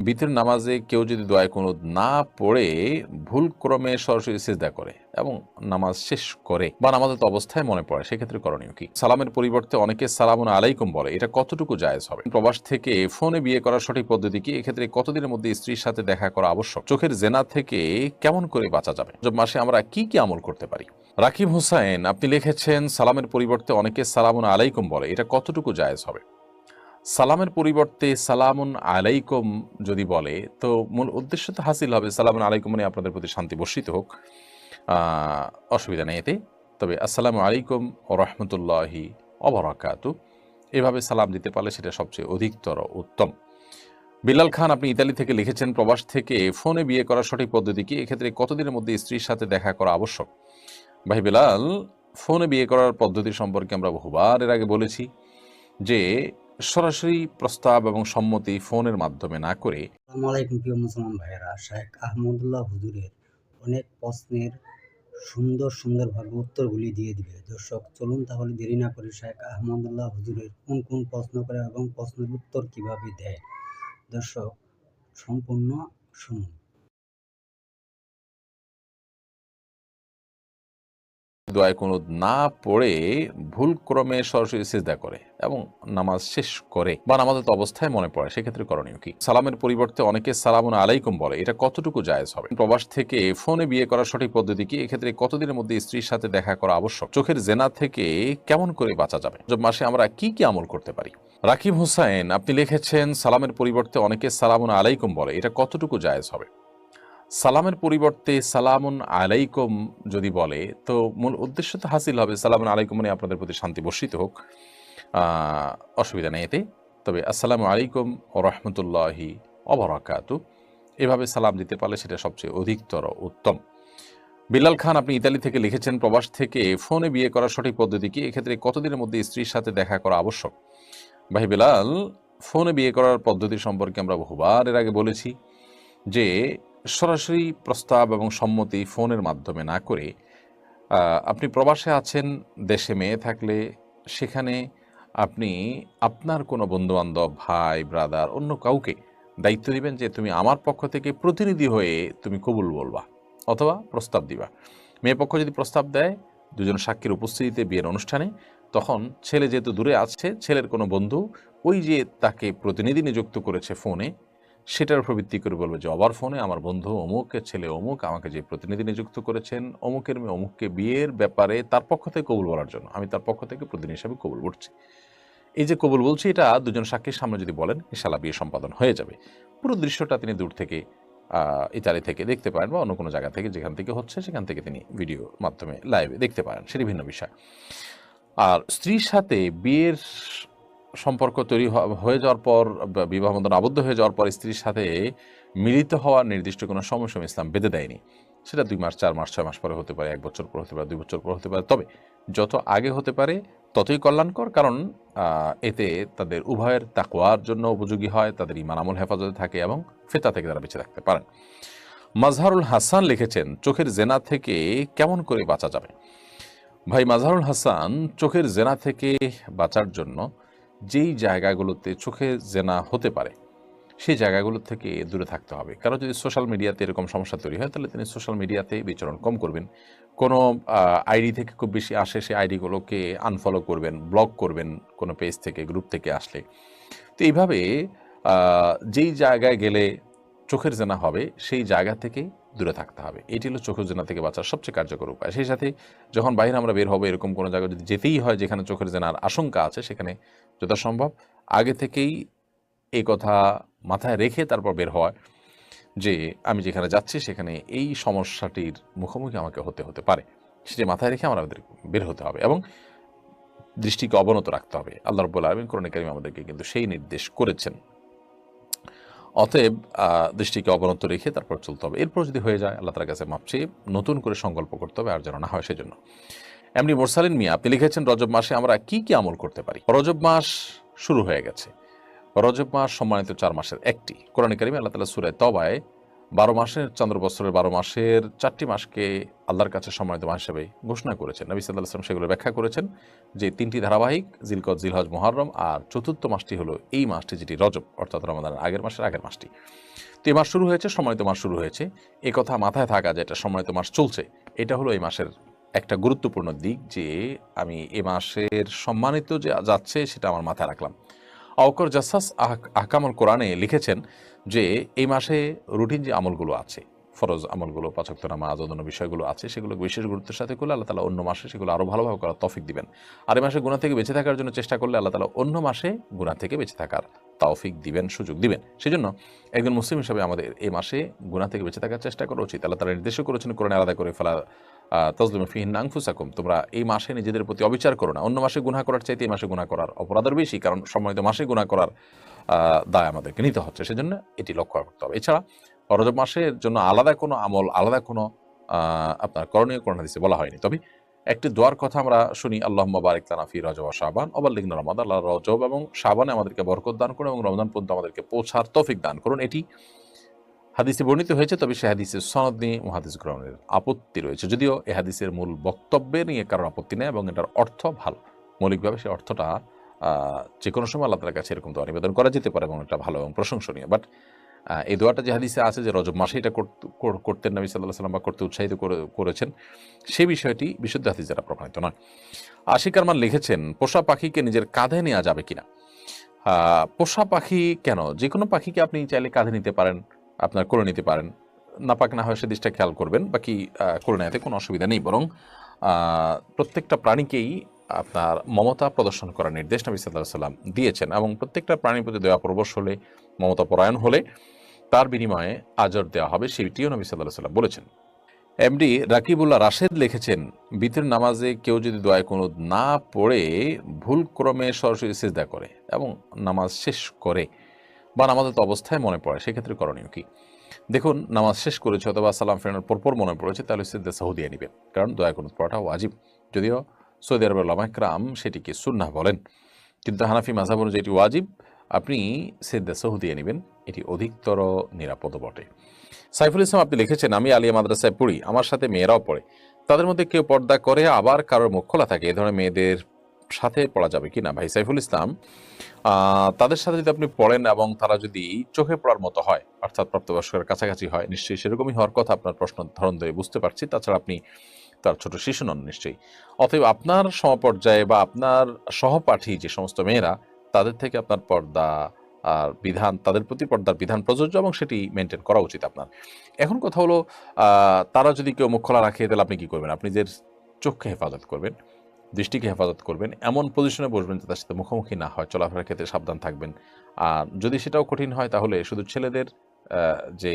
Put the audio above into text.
বিতের নামাজে কেউ যদি দোয়ায় কোনো না পড়ে, ভুল ক্রমে সরাসরি সিজদা করে এবং নামাজ শেষ করে বা নামাজত অবস্থায় মনে পড়ে, সেক্ষেত্রে করণীয় কি? সালামের পরিবর্তে অনেকে সালামুন আলাইকুম বলে। এটা কতটুকু জায়েজ হবে? প্রবাস থেকে ফোনে বিয়ে করার সঠিক পদ্ধতি কি? এক্ষেত্রে কতদিনের মধ্যে স্ত্রীর সাথে দেখা করা আবশ্যক? চোখের জেনা থেকে কেমন করে বাঁচা যাবে? মাসে আমরা কি কি আমল করতে পারি? রাকিব হোসাইন, আপনি লিখেছেন, সালামের পরিবর্তে অনেকে সালামুন আলাইকুম বলে। এটা কতটুকু জায়েজ হবে? সালামের পরিবর্তে সালামুন আলাইকুম যদি বলে, তো মূল উদ্দেশ্য তো হাসিল হবে। সালামুন আলাইকুম মানে আপনাদের প্রতি শান্তি বর্ষিত হোক। অসুবিধা নেই এতে। তবে আসসালামু আলাইকুম ও রহমতুল্লাহি অবরাকাতু এভাবে সালাম দিতে পারলে সেটা সবচেয়ে অধিকতর উত্তম। বিলাল খান, আপনি ইতালি থেকে লিখেছেন, প্রবাস থেকে ফোনে বিয়ে করার সঠিক পদ্ধতি কি? এক্ষেত্রে কতদিনের মধ্যে স্ত্রীর সাথে দেখা করা আবশ্যক? ভাই বিলাল ফোনে বিয়ে করার পদ্ধতি সম্পর্কে আমরা বহুবার এর আগে বলেছি যে সরাসরি প্রস্তাব এবং সম্মতি ফোনের মাধ্যমে না করে আলাইকুম প্রিয় মুসলমান ভাইয়েরা শেখ আহমদুল্লাহ হুজুরের অনেক প্রশ্নের সুন্দর সুন্দরভাবে উত্তরগুলি দিয়ে দিবে। দর্শক, চলুন তাহলে দেরি না করে শেখ আহমদুল্লাহ হুজুরের কোন কোন প্রশ্ন করে এবং প্রশ্নের উত্তর কীভাবে দেয়। দর্শক, সম্পূর্ণ শুনুন। দোয়ায় কোনো না পড়ে ভুল ক্রমে সরাসরি সিজদা করে এবং নামাজ শেষ করে বা নামাজত অবস্থায় মনে পড়ে, সেক্ষেত্রে করণীয় কি? সালামের পরিবর্তে অনেকে সালামুন আলাইকুম বলে, এটা কতটুকু জায়েজ হবে? প্রবাস থেকে ফোনে বিয়ে করার সঠিক পদ্ধতি কি? এক্ষেত্রে কতদিনের মধ্যে স্ত্রীর সাথে দেখা করা আবশ্যক? চোখের জেনা থেকে কেমন করে বাঁচা যাবে? মাসে আমরা কি কি আমল করতে পারি? রাকিব হোসাইন, আপনি লিখেছেন, সালামের পরিবর্তে অনেকে সালামুন আলাইকুম বলে, এটা কতটুকু জায়েজ হবে? সালামের পরিবর্তে সালামুন আলাইকুম যদি বলে, তো মূল উদ্দেশ্য তো হাসিল হবে, সালামুন আলাইকুম মানে আপনাদের প্রতি শান্তি বর্ষিত হোক। অসুবিধা নেই এতে। তবে আসসালামু আলাইকুম ও রহমতুল্লাহি অবরাকাতু এভাবে সালাম দিতে পারলে সেটা সবচেয়ে অধিকতর উত্তম। বিলাল খান, আপনি ইতালি থেকে লিখেছেন, প্রবাস থেকে ফোনে বিয়ে করার সঠিক পদ্ধতি কি? এক্ষেত্রে কতদিনের মধ্যে স্ত্রীর সাথে দেখা করা আবশ্যক? ভাই বিলাল ফোনে বিয়ে করার পদ্ধতি সম্পর্কে আমরা বহুবার এর আগে বলেছি যে সরাসরি প্রস্তাব এবং সম্মতি ফোনের মাধ্যমে না করে আপনি প্রবাসে আছেন, দেশে মেয়ে থাকলে সেখানে আপনি আপনার কোনো বন্ধুবান্ধব, ভাই ব্রাদার অন্য কাউকে দায়িত্ব দিবেন যে তুমি আমার পক্ষ থেকে প্রতিনিধি হয়ে তুমি কবুল বলবা অথবা প্রস্তাব দিবা। মেয়ে পক্ষ যদি প্রস্তাব দেয়, দুজন সাক্ষীর উপস্থিতিতে বিয়ের অনুষ্ঠানে, তখন ছেলে যেহেতু দূরে আছে, ছেলের কোনো বন্ধু ওই যে তাকে প্রতিনিধি নিযুক্ত করেছে ফোনে সেটার উপর ভিত্তি করে বলব যে, অবার ফোনে আমার বন্ধু অমুকের ছেলে অমুক আমাকে যে প্রতিনিধি নিযুক্ত করেছেন, অমুকের মেয়ে, অমুককে বিয়ের ব্যাপারে তার পক্ষ থেকে কবুল বলার জন্য। আমি তার পক্ষ থেকে প্রতিনিধি হিসাবে কবুল বলছি এই যে কবুল বলছি, এটা দুজন সাক্ষীর সামনে যদি বলেন ইনশাল্লাহ বিয়ে সম্পাদন হয়ে যাবে। পুরো দৃশ্যটা তিনি দূর থেকে ইতালি থেকে দেখতে পারেন বা অন্য কোনো জায়গা থেকে যেখান থেকে হচ্ছে, সেখান থেকে তিনি ভিডিও মাধ্যমে লাইভে দেখতে পারেন। সেটি ভিন্ন বিষয়। আর স্ত্রীর সাথে বিয়ের সম্পর্ক তৈরি হয়ে যাওয়ার পর বিবাহ বন্ধন আবদ্ধ হয়ে যাওয়ার পর স্ত্রীর সাথে মিলিত হওয়ার নির্দিষ্ট কোনো সময়সীমা ইসলাম বেঁধে দেয়নি। সেটা দুই মাস, চার মাস, ছয় মাস পরে হতে পারে, এক বছর পর হতে পারে, দুই বছর পর হতে পারে। তবে যত আগে হতে পারে, ততই কল্যাণকর। কারণ এতে তাদের উভয়ের তাকওয়ার জন্য উপযোগী হয়, তাদের ইমান আমল হেফাজতে থাকে এবং ফেতা থেকে তারা বেঁচে থাকতে পারেন। মাজহারুল হাসান লিখেছেন, চোখের জেনা থেকে কেমন করে বাঁচা যাবে? ভাই মাজহারুল হাসান, চোখের জেনা থেকে বাঁচার জন্য যেই জায়গাগুলোতে চোখে জেনা হতে পারে, সেই জায়গাগুলো থেকে দূরে থাকতে হবে। কারণ যদি সোশ্যাল মিডিয়াতে এরকম সমস্যা তৈরি হয়, তাহলে তিনি সোশ্যাল মিডিয়াতে বিচরণ কম করবেন। কোনো আইডি থেকে খুব বেশি আসে সেই আইডিগুলোকে আনফলো করবেন ব্লক করবেন কোনো পেজ থেকে গ্রুপ থেকে আসলে। তো এইভাবে যেই জায়গায় গেলে চোখের জেনা হবে, সেই জায়গা থেকে দূরে থাকতে হবে। এটি হলো চোখের জেনা থেকে বাঁচার সবচেয়ে কার্যকর উপায়। সেই সাথে যখন বাইরে আমরা বের হব এরকম কোনো জায়গায় যদি যেতেই হয় যেখানে চোখের জেনার আশঙ্কা আছে, সেখানে যথাসম্ভব আগে থেকেই এই কথা মাথায় রেখে তারপর বের হওয়া যে আমি যেখানে যাচ্ছি, সেখানে এই সমস্যাটির মুখোমুখি আমাকে হতে হতে পারে। সেটি মাথায় রেখে আমাদের বের হতে হবে এবং দৃষ্টিকে অবনত রাখতে হবে। আল্লাহ রব্বুল আলমিন করণে কারিম আমাদেরকে কিন্তু সেই নির্দেশ করেছেন। অতএব দৃষ্টিকে অবনত রেখে তারপর চলতে হবে। এরপর যদি হয়ে যায়, আল্লাহ তার কাছে মাপ চেয়ে নতুন করে সংকল্প করতে হবে আর যেন না হয় সেজন্য। এমনি মোরসালিন মিয়া, আপনি লিখেছেন, রজব মাসে আমরা কি কি আমল করতে পারি? রজব মাস শুরু হয়ে গেছে। রজব মাস সম্মানিত চার মাসের একটি। কোরআন কারিমে আল্লাহ তালা সুরায় তবায় বারো মাসের, চন্দ্র বছরের বারো মাসের চারটি মাসকে আল্লাহর কাছে সম্মানিত মাস হিসেবে ঘোষণা করেছেন। নবী সাল্লাহ আসলাম সেগুলো ব্যাখ্যা করেছেন যে তিনটি ধারাবাহিক, জিলকত, জিলহজ মোহরম আর চতুর্থ মাসটি হলো এই মাসটি যেটি রজব, অর্থাৎ রমাদানের আগের মাসের আগের মাসটি। তো এই মাস শুরু হয়েছে সম্মানিত মাস শুরু হয়েছে। এ কথা মাথায় থাকা যে এটা সম্মানিত মাস চলছে, এটা হলো এই মাসের একটা গুরুত্বপূর্ণ দিক যে আমি এ মাসের সম্মানিত যে যাচ্ছে সেটা আমার মাথায় রাখলাম। অকর জাসাস আহ, আহকামল কোরআনে লিখেছেন যে এই মাসে রুটিন যে আমলগুলো আছে, ফরজ আমলগুলো পাচক্ত নামাজ অন্য বিষয়গুলো আছে, সেগুলো বিশেষ গুরুত্বের সাথে করলে আল্লাহ তালা অন্য মাসে সেগুলো আরও ভালোভাবে করার তফিক দিবেন। আর এই মাসে গুণা থেকে বেঁচে থাকার জন্য চেষ্টা করলে আল্লাহ তালা অন্য মাসে গুণা থেকে বেঁচে থাকার তৌফিক দিবেন, সুযোগ দিবেন। সেজন্য একজন মুসলিম হিসাবে আমাদের এই মাসে গুণা থেকে বেঁচে থাকার চেষ্টা করা উচিত। আল্লাহ তালা নির্দেশও করেছেন, কোরআনে আলাদা করে ফেলা তজলুম ফিহিন নাংফুসাকুম তোমরা এই মাসে নিজেদের প্রতি অবিচার করো না। অন্য মাসে গুণা করার চাইতে এই মাসে গুণা করার অপরাধের বেশি, কারণ সম্মানিত মাসে গুণা করার দায় আমাদেরকে নিতে হচ্ছে। সেজন্য এটি লক্ষ্য করতে হবে। এছাড়া রজব মাসের জন্য আলাদা কোনো আমল, আলাদা কোনো আপনার করণীয় করোনা দিচ্ছে বলা হয়নি। তবে একটি দোয়ার কথা আমরা শুনি আল্লাহ বারিক তানা ফি রজব ও শাবান অবাল্লিগ্ন রমাদ আল্লাহ রজব এবং শাবানে আমাদেরকে বরকত দান করুন এবং রমজান পর্যন্ত আমাদেরকে পৌঁছার তফিক দান করুন। এটি হাদিসে বর্ণিত হয়েছে, তবে সে হাদিসের সনদ নিয়ে মহাদিস গ্রহণের আপত্তি রয়েছে। যদিও এ হাদিসের মূল বক্তব্যে নিয়ে কারোর আপত্তি নেই এবং এটার অর্থ ভালো। মৌলিকভাবে সে অর্থটা যে কোনো সময় আল্লাহ কাছে এরকম দোয়া নিবেদন করা যেতে পারে এবং এটা ভালো এবং প্রশংসনীয়। বাট এই দোয়াটা যে হাদিসে আছে যে রজব মাসে এটা করতে- করতেন নবী সাল্লাহ সাল্লাম বা করতে উৎসাহিত করে- করেছেন সেই বিষয়টি বিশুদ্ধ হাদিস দ্বারা প্রমাণিত নয়। আশিক আরমান লিখেছেন, পোষা পাখিকে নিজের কাঁধে নেওয়া যাবে কিনা? পোষা পাখি কেন? যে কোনো পাখিকে আপনি চাইলে কাঁধে নিতে পারেন, আপনার করে নিতে পারেন। না নাপাক না হয় সে দিকটা খেয়াল করবেন, বাকি করে নেওয়াতে কোনো অসুবিধা নেই। বরং প্রত্যেকটা প্রাণীকেই আপনার মমতা প্রদর্শন করার নির্দেশ নবী সাল্লাহ সাল্লাম দিয়েছেন এবং প্রত্যেকটা প্রাণীর প্রতি দয়া প্রবশ হলে, মমতা পরায়ণ হলে তার বিনিময়ে আজর দেওয়া হবে সেটিও নবী সাল্লাহ সাল্লাম বলেছেন। এমডি রাকিবুল্লাহ রাশেদ লিখেছেন, বিতির নামাজে কেউ যদি দোয়ায় কোনো না পড়ে, ভুল ক্রমে সরাসরি সিজদা করে এবং নামাজ শেষ করে বা নামাজের তো অবস্থায় মনে পড়ে, সেক্ষেত্রে করণীয় কি? দেখুন, নামাজ শেষ করেছে অথবা সালাম ফেরানোর পরপর মনে পড়েছে, তাহলে সিদ্ধা সাহুদিয়া নিবে কারণ দয়া কোনো পড়াটা ওয়াজিব। যদিও সৌদি আরবের লামাকরাম সেটিকে সুন্নাহ বলেন। কিন্তু হানাফি মাঝাব অনুযায়ী এটি ওয়াজিব। আপনি সিদ্ধা সাহুদিয়া নেবেন। এটি অধিকতর নিরাপদ বটে। সাইফুল ইসলাম আপনি লিখেছেন, আমি আলিয়া মাদ্রাসায় পড়ি, আমার সাথে মেয়েরাও পড়ে। তাদের মধ্যে কেউ পর্দা করে, আবার কারোর মুখ খোলা থাকে, এ ধরনের মেয়েদের সাথে পড়া যাবে কি না? ভাই সাইফুল ইসলাম তাদের সাথে যদি আপনি পড়েন এবং তারা যদি চোখে পড়ার মতো হয়, অর্থাৎ প্রাপ্তবয়স্কের কাছাকাছি হয়, নিশ্চয়ই সেরকমই হওয়ার কথা আপনার প্রশ্ন ধরন ধরে বুঝতে পারছি। তাছাড়া আপনি তার ছোট শিশু নন নিশ্চয়ই। অতএব আপনার সমপর্যায়ে বা আপনার সহপাঠী যে সমস্ত মেয়েরা, তাদের থেকে আপনার পর্দা আর বিধান, তাদের প্রতি পর্দার বিধান প্রযোজ্য এবং সেটি মেনটেন করা উচিত আপনার। এখন কথা হলো তারা যদি কেউ মুখ খোলা রাখে, তাহলে আপনি কি করবেন? আপনি যে চোখকে হেফাজত করবেন, দৃষ্টিকে হেফাজত করবেন, এমন পজিশনে বসবেন যে তার সাথে মুখোমুখি না হয়, চলাফেরার ক্ষেত্রে সাবধান থাকবেন। আর যদি সেটাও কঠিন হয়, তাহলে শুধু ছেলেদের যে